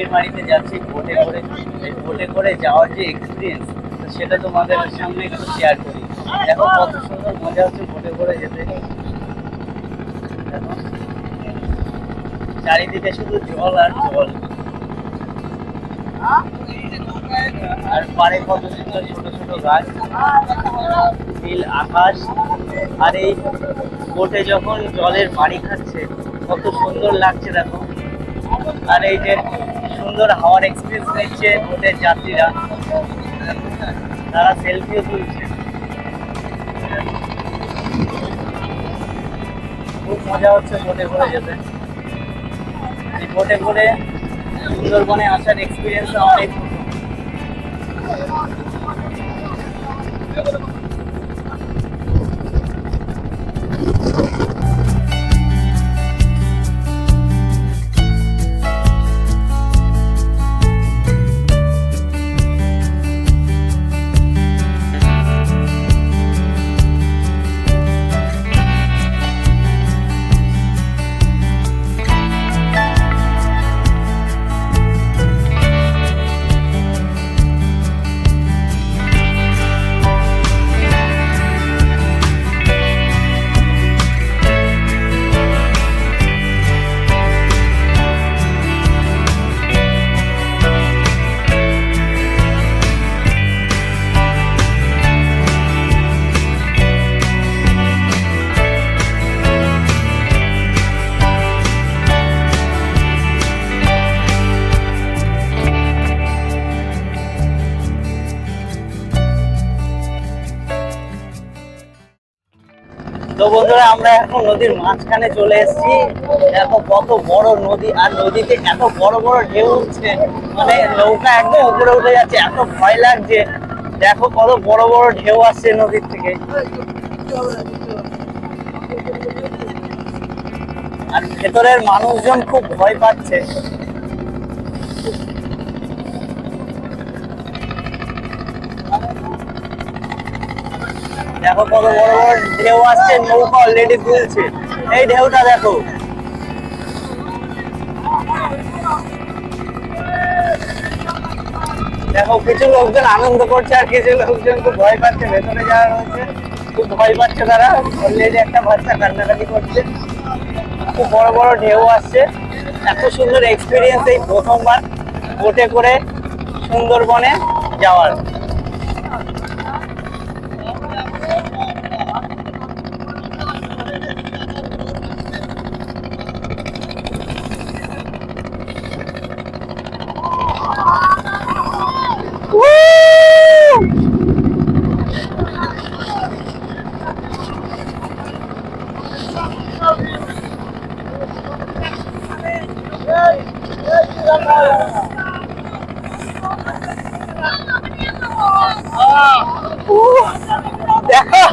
বন্ধুরা বাড়িতে যাচ্ছি বোটে করে বোটে করে যাওয়ার যে এক্সপিরিয়েন্স সেটা তোমাদের সামনে একটু শেয়ার করি। দেখো কত সুন্দর মজা হচ্ছে বোটে করে যেতে। চারিদিকে শুধু জল আর জল। আর পারে কত সুন্দর ছোট ছোট গাছ। নীল আকাশ। আর এই বোটে যখন জলের বাড়ি খাচ্ছে, কত সুন্দর লাগছে দেখো। আর এই যে সুন্দর হাওয়ার এক্সপিরিয়েন্স নিচ্ছে বোটের যাত্রীরা। তারা সেলফিও তুলছে। খুব মজা হচ্ছে বোটে করে যেতে। এই বোটে করে সুন্দরবনে আসার এক্সপিরিয়েন্স আমার তো বন্ধুরা, আমরা এখন নদীর মাঝখানে চলে এসেছি। দেখো কত বড় নদী, আর নদীতে এত বড় বড় ঢেউ উঠছে। মানে নৌকা একদম উপরে উঠে যাচ্ছে, এত ভয় লাগছে। দেখো কত বড় বড় ঢেউ আসছে নদীর থেকে। আর ভেতরের মানুষজন খুব ভয় পাচ্ছে। দেখো কত বড় বড় ঢেউ আসছে, নৌকা অলরেডি তুলছে এই ঢেউটা দেখো। দেখো, কিছু লোকজন আনন্দ করছে আর কিছু লোকজন খুব ভয় পাচ্ছে, ভেতরে যারা রয়েছে, খুব ভয় পাচ্ছে তারা। অলরেডি একটা বাচ্চা কান্নাকাটি করছে। খুব বড় বড় ঢেউ আসছে। এত সুন্দর এক্সপিরিয়েন্স এই প্রথমবার। বোটে করে সুন্দরবনে যাওয়ার দেখো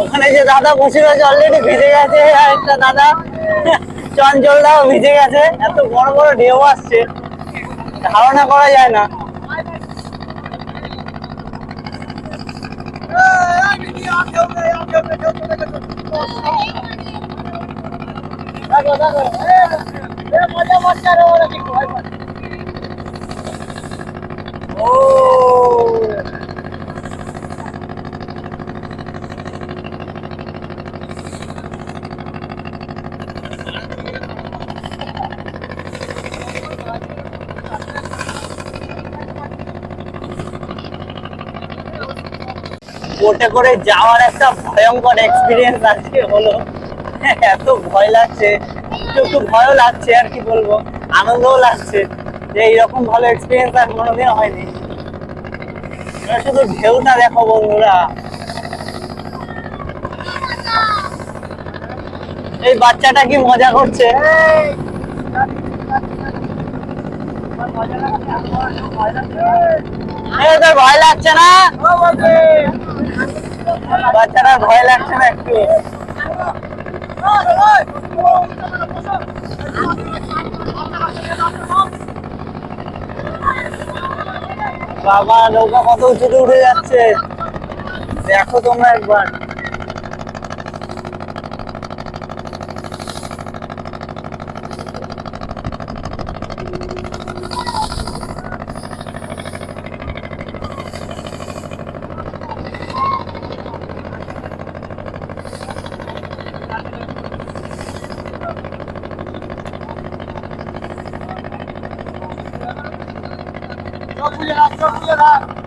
ওখানে যে দাদা বসে রয়েছে অলরেডি ভিজে গেছে আর একটা দাদা চঞ্চলটাও ভিজে গেছে এত বড় বড় ঢেউ আসছে ধারণা করা যায় না ও বোটে করে যাওয়ার একটা ভয়ঙ্কর এক্সপিরিয়েন্স আজকে হলো। এত ভয় লাগছে, একটু একটু ভয়ও লাগছে আর কি বলব, আনন্দও লাগছে। যে এইরকম ভালো এক্সপিরিয়েন্স আর কোনোদিন হয়নি। শুধু ঢেউটা দেখো বন্ধুরা। এই বাচ্চাটা কি মজা করছে? ভয় লাগছে না? বাচ্চারা ভয় লাগছে না একটু। বাবা নৌকা কত উঁচুতে উঠে যাচ্ছে। দেখো তোমরা একবার। Chốt.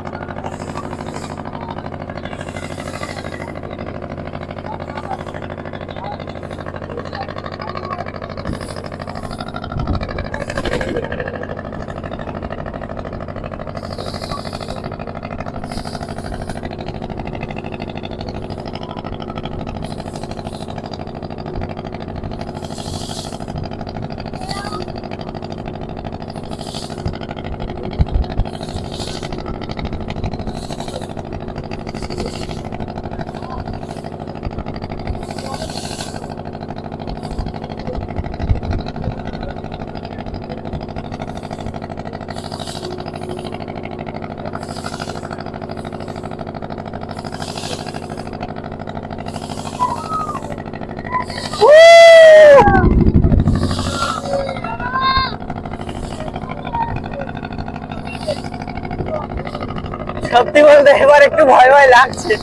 সত্যি বলতে এবার একটু ভয় ভয় লাগছে।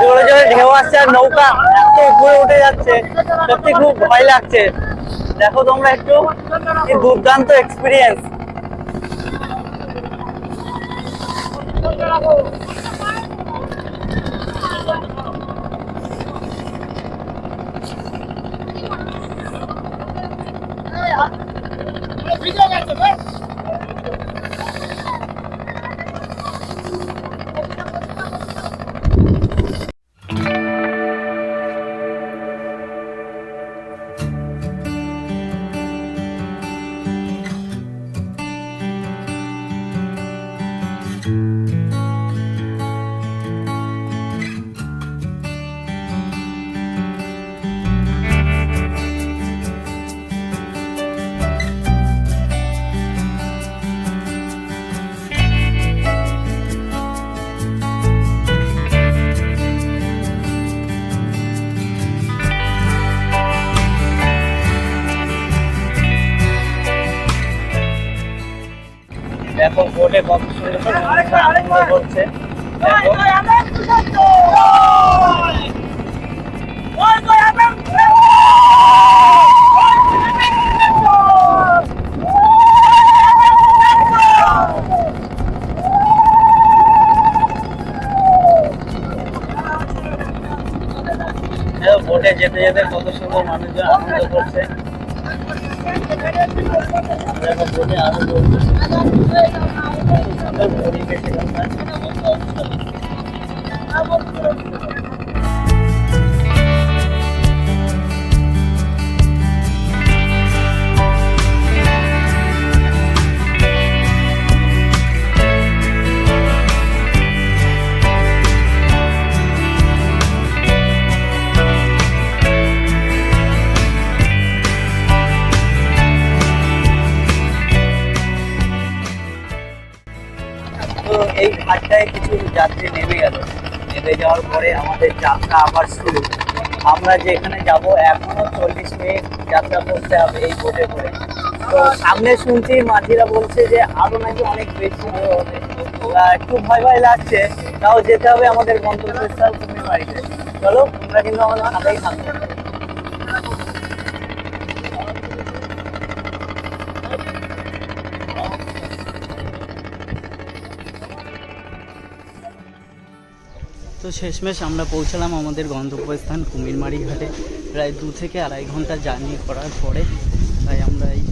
জোরে জোরে ঢেউ আসছে আর নৌকা এত উপরে উঠে যাচ্ছে, সত্যি খুব ভয় লাগছে। দেখো তোমরা একটু, কি দুর্দান্ত এক্সপিরিয়েন্স দেখো বোর্ডে কত সুন্দর আনন্দ দেখো বোটে যাত্রী নেমে গেল। নেমে যাওয়ার পরে আমাদের যাত্রা আবার শুরু। আমরা যেখানে যাব, এখনও চল্লিশ মিনিট যাত্রা করতে হবে এই বোটে করে। তো সামনে শুনছি মাঝিরা বলছে যে আরও নাকি অনেক বেশি হবে। একটু ভয় ভয় লাগছে, তাও যেতে হবে আমাদের গন্তব্যস্থল কুমির বাড়িতে। চলো, তোমরা কিন্তু আমাদের সাথেই থাকবে তো শেষমেশ আমরা পৌঁছালাম আমাদের গন্তব্যস্থান কুমিরমারি ঘাটে। প্রায় দু থেকে আড়াই ঘণ্টা জার্নি করার পরে তাই আমরা এই